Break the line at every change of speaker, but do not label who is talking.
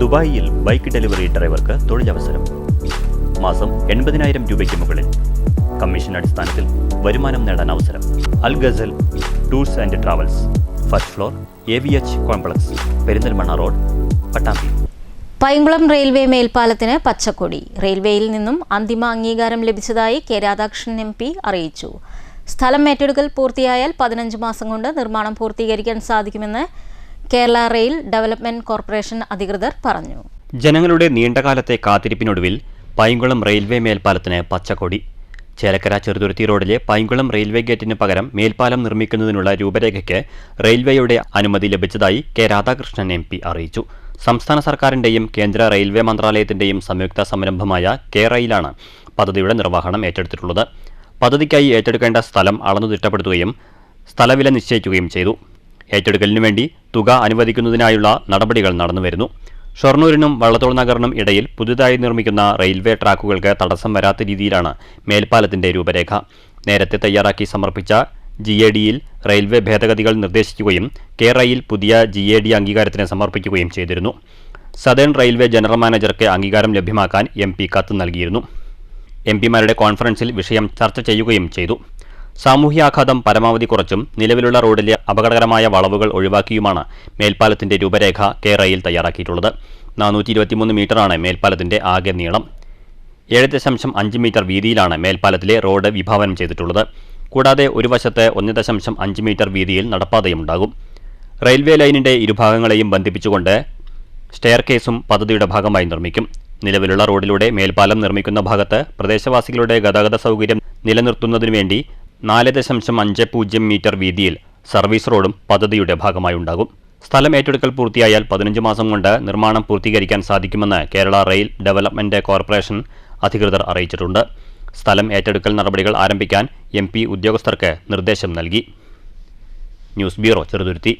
ദുബായിയിൽ bike delivery ഡ്രൈവർക്ക് തൊഴിലവസരം. മാസം എൺപതിനായിരം രൂപയ്ക്ക് മുകളിൽ കമ്മീഷൻ അടിസ്ഥാനത്തിൽ വരുമാനം നേടാൻ അവസരം. Al Ghazal tours and travels. First floor A V H complex Perinthalmanna road Pattambi.
Painkulam railway മേൽപ്പാലത്തിന് പച്ചക്കൊടി. റെയിൽവേയിൽ നിന്നും അന്തിമ അംഗീകാരം ലഭിച്ചതായി കെ രാധാകൃഷ്ണൻ എം പി അറിയിച്ചു. സ്ഥലം ഏറ്റെടുക്കൽ പൂർത്തിയായാൽ പതിനഞ്ച് മാസം കൊണ്ട് നിർമ്മാണം പൂർത്തീകരിക്കാൻ സാധിക്കുമെന്ന് കേരള റെയിൽ ഡെവലപ്മെന്റ് കോർപ്പറേഷൻ അധികൃതർ പറഞ്ഞു.
ജനങ്ങളുടെ നീണ്ടകാലത്തെ കാത്തിരിപ്പിനൊടുവിൽ പൈങ്കുളം റെയിൽവേ മേൽപ്പാലത്തിന് പച്ചക്കൊടി. ചേലക്കര ചെറുതുരുത്തി റോഡിലെ പൈങ്കുളം റെയിൽവേ ഗേറ്റിന് പകരം മേൽപ്പാലം നിർമ്മിക്കുന്നതിനുള്ള രൂപരേഖയ്ക്ക് റെയിൽവേയുടെ അനുമതി ലഭിച്ചതായി കെ. രാധാകൃഷ്ണൻ എം. അറിയിച്ചു. സംസ്ഥാന സർക്കാരിന്റെയും കേന്ദ്ര റെയിൽവേ മന്ത്രാലയത്തിന്റെയും സംയുക്ത സംരംഭമായ കെ റെയിലാണ് പദ്ധതിയുടെ നിർവഹണം ഏറ്റെടുത്തിട്ടുള്ളത്. പദ്ധതിക്കായി ഏറ്റെടുക്കേണ്ട സ്ഥലം അളന്നു തിട്ടപ്പെടുത്തുകയും സ്ഥലവില നിശ്ചയിക്കുകയും ചെയ്തു. ഏറ്റെടുക്കലിനു വേണ്ടി തുക അനുവദിക്കുന്നതിനായുള്ള നടപടികൾ നടന്നുവരുന്നു ഷൊർണൂരിനും വള്ളത്തോൾ നഗറിനും ഇടയിൽ പുതുതായി നിർമ്മിക്കുന്ന റെയിൽവേ ട്രാക്കുകൾക്ക് തടസ്സം വരാത്ത രീതിയിലാണ് മേൽപ്പാലത്തിന്റെ രൂപരേഖ. നേരത്തെ തയ്യാറാക്കി സമർപ്പിച്ച ജി എ ഡിയിൽ റെയിൽവേ ഭേദഗതികൾ നിർദ്ദേശിക്കുകയും കെ റെയിൽ പുതിയ ജി എ ഡി അംഗീകാരത്തിന് സമർപ്പിക്കുകയും ചെയ്തിരുന്നു. സദേൺ റെയിൽവേ ജനറൽ മാനേജർക്ക് അംഗീകാരം ലഭ്യമാക്കാൻ എം പി കത്ത് നൽകിയിരുന്നു. എം പിമാരുടെ കോൺഫറൻസിൽ വിഷയം ചർച്ച ചെയ്യുകയും ചെയ്തു. സാമൂഹ്യാഘാതം പരമാവധി കുറച്ചും നിലവിലുള്ള റോഡിലെ അപകടകരമായ വളവുകൾ ഒഴിവാക്കിയുമാണ് മേൽപ്പാലത്തിന്റെ രൂപരേഖ കെ തയ്യാറാക്കിയിട്ടുള്ളത്. നാനൂറ്റി ഇരുപത്തിമൂന്ന് മീറ്ററാണ് മേൽപ്പാലത്തിന്റെ ആകെ നീളം. ഏഴ് ദശാംശം അഞ്ച് മീറ്റർ വീതിയിലാണ് മേൽപ്പാലത്തിലെ റോഡ് വിഭാവനം ചെയ്തിട്ടുള്ളത്. കൂടാതെ ഒരു വശത്ത് ഒന്ന് ദശാംശം അഞ്ച് മീറ്റർ വീതിയിൽ നടപ്പാതയുണ്ടാകും റെയിൽവേ ലൈനിന്റെ ഇരുഭാഗങ്ങളെയും ബന്ധിപ്പിച്ചുകൊണ്ട് സ്റ്റെയർ കേസും പദ്ധതിയുടെ ഭാഗമായി നിർമ്മിക്കും. നിലവിലുള്ള റോഡിലൂടെ മേൽപ്പാലം നിർമ്മിക്കുന്ന ഭാഗത്ത് പ്രദേശവാസികളുടെ ഗതാഗത സൗകര്യം നിലനിർത്തുന്നതിനു വേണ്ടി നാല് ദശാംശം അഞ്ച് പൂജ്യം മീറ്റർ വീതിയിൽ സർവീസ് റോഡും പദ്ധതിയുടെ ഭാഗമായി ഉണ്ടാകും. സ്ഥലം ഏറ്റെടുക്കൽ പൂർത്തിയായാൽ പതിനഞ്ച് മാസം കൊണ്ട് നിർമ്മാണം പൂർത്തീകരിക്കാൻ സാധിക്കുമെന്ന് കേരള റെയിൽ ഡെവലപ്മെന്റ് കോർപ്പറേഷൻ അധികൃതർ അറിയിച്ചിട്ടുണ്ട്. സ്ഥലം ഏറ്റെടുക്കൽ നടപടികൾ ആരംഭിക്കാൻ എം ഉദ്യോഗസ്ഥർക്ക് നിർദ്ദേശം നൽകി. News bureau Cheruthuruthy.